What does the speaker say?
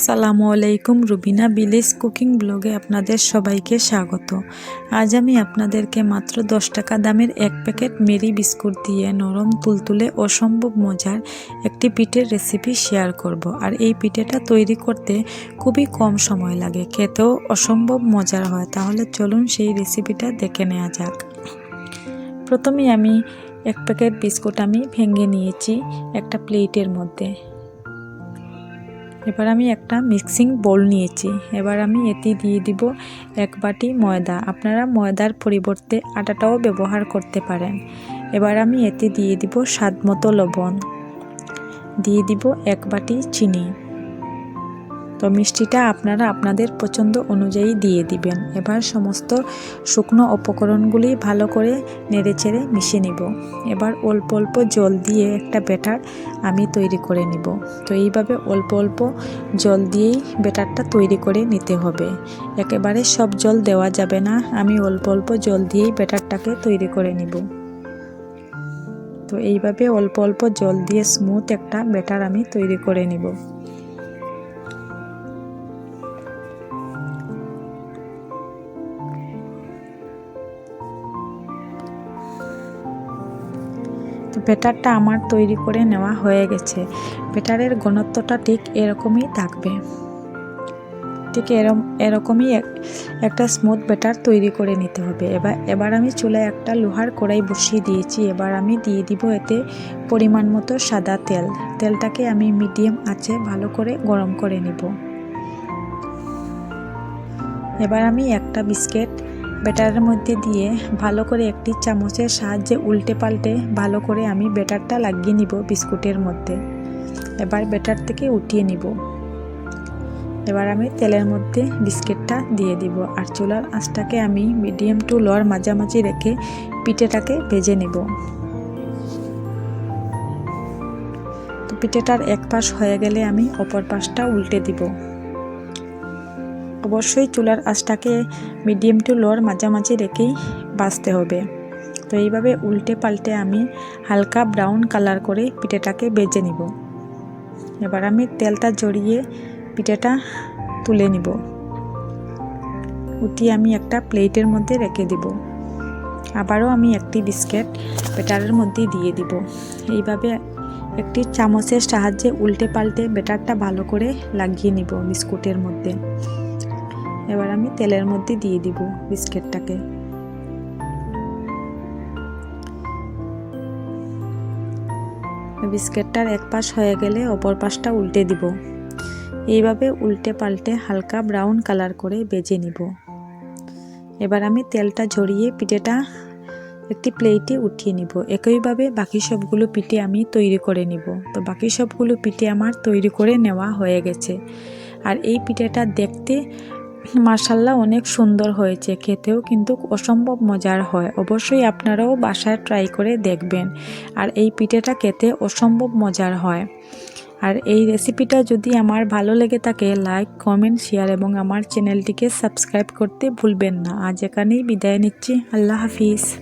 আসসালামু আলাইকুম রুবিনা বিলিস কুকিং ব্লগে আপনাদের সবাইকে স্বাগত। আজ আমি আপনাদেরকে মাত্র দশ টাকা দামের এক প্যাকেট মেরি বিস্কুট দিয়ে নরম তুলতুলে অসম্ভব মজার একটি পিঠের রেসিপি শেয়ার করব। আর এই পিঠেটা তৈরি করতে খুবই কম সময় লাগে, খেতেও অসম্ভব মজার হয়। তাহলে চলুন সেই রেসিপিটা দেখে নেওয়া যাক। প্রথমে আমি এক প্যাকেট বিস্কুট আমি ভেঙে নিয়েছি একটা প্লেটের মধ্যে। এবার আমি একটা মিক্সিং বোল নিয়েছি। এবার আমি এতে দিয়ে দিব এক বাটি ময়দা। আপনারা ময়দার পরিবর্তে আটাটাও ব্যবহার করতে পারেন। এবার আমি এতে দিয়ে দিব স্বাদ মতো লবণ। দিয়ে দিব এক বাটি চিনি। তো মিষ্টিটা আপনারা আপনাদের পছন্দ অনুযায়ী দিয়ে দিবেন। এবার সমস্ত শুকনো উপকরণগুলি ভালো করে নেড়েচেড়ে মিশিয়ে নিব। এবার অল্প অল্প জল দিয়ে একটা ব্যাটার আমি তৈরি করে নিব। তো এইভাবে অল্প অল্প জল দিয়েই ব্যাটারটা তৈরি করে নিতে হবে। একেবারে সব জল দেওয়া যাবে না। আমি অল্প অল্প জল দিয়েই ব্যাটারটাকে তৈরি করে নিব। তো এইভাবে অল্প অল্প জল দিয়ে স্মুথ একটা ব্যাটার আমি তৈরি করে নিব। তো ব্যাটারটা আমার তৈরি করে নেওয়া হয়ে গেছে। ব্যাটারের ঘনত্বটা ঠিক এরকমই থাকবে। ঠিক এরম, এরকমই একটা স্মুথ ব্যাটার তৈরি করে নিতে হবে। এবার এবার আমি চুলায় একটা লোহার কড়াই বসিয়ে দিয়েছি। এবার আমি দিয়ে দিব এতে পরিমাণ মতো সাদা তেল। তেলটাকে আমি মিডিয়াম আছে ভালো করে গরম করে নিব। এবার আমি একটা বিস্কিট ব্যাটারের মধ্যে দিয়ে ভালো করে একটি চামচের সাহায্যে উল্টে পাল্টে ভালো করে আমি ব্যাটারটা লাগিয়ে নিব বিস্কুটের মধ্যে। এবার ব্যাটার থেকে উঠিয়ে নিব। এবার আমি তেলের মধ্যে বিস্কিটটা দিয়ে দিব আর চুলার আঁচটাকে আমি মিডিয়াম টু লোয়ার মাঝামাঝি রেখে পিঠেটাকে ভেজে নিব। তো পিঠেটার এক পাশ হয়ে গেলে আমি অপর পাশটা উল্টে দিব। অবশ্যই চুলার আঁচটাকে মিডিয়াম টু লোর মাঝামাঝি রেখেই বাঁচতে হবে। তো এইভাবে উল্টে পাল্টে আমি হালকা ব্রাউন কালার করে পিঠেটাকে বেজে নিব। এবার আমি তেলটা জড়িয়ে পিঠেটা তুলে নিব। উঠিয়ে আমি একটা প্লেটের মধ্যে রেখে দিব। আবারও আমি একটি বিস্কিট বেটারের মধ্যে দিয়ে দিব। এইভাবে একটি চামচের সাহায্যে উল্টে পাল্টে বেটারটা ভালো করে লাগিয়ে নিব বিস্কুটের মধ্যে। এবার আমি তেলের মধ্যে দিয়ে দিব বিস্কিটটাকে। বিস্কিটটার এক পাশ হয়ে গেলে অপর পাশটা উল্টে দিব। এইভাবে উল্টে পাল্টে হালকা ব্রাউন কালার করে বেজে নিব। এবার আমি তেলটা ঝরিয়ে পিঠেটা একটি প্লেটে উঠিয়ে নিব। একইভাবে বাকি সবগুলো পিঠে আমি তৈরি করে নিব। তো বাকি সবগুলো পিঠে আমার তৈরি করে নেওয়া হয়ে গেছে। আর এই পিঠেটা দেখতে মার্শাল্লাহ অনেক সুন্দর হয়েছে। খেতেও কিন্তু অসম্ভব মজার হয়। অবশ্যই আপনারাও বাসায় ট্রাই করে দেখবেন। আর এই পিঠেটা খেতে অসম্ভব মজার হয়। আর এই রেসিপিটা যদি আমার ভালো লেগে থাকে লাইক কমেন্ট শেয়ার এবং আমার চ্যানেলটিকে সাবস্ক্রাইব করতে ভুলবেন না। আজ এখানেই বিদায় নিচ্ছি। আল্লাহ হাফিজ।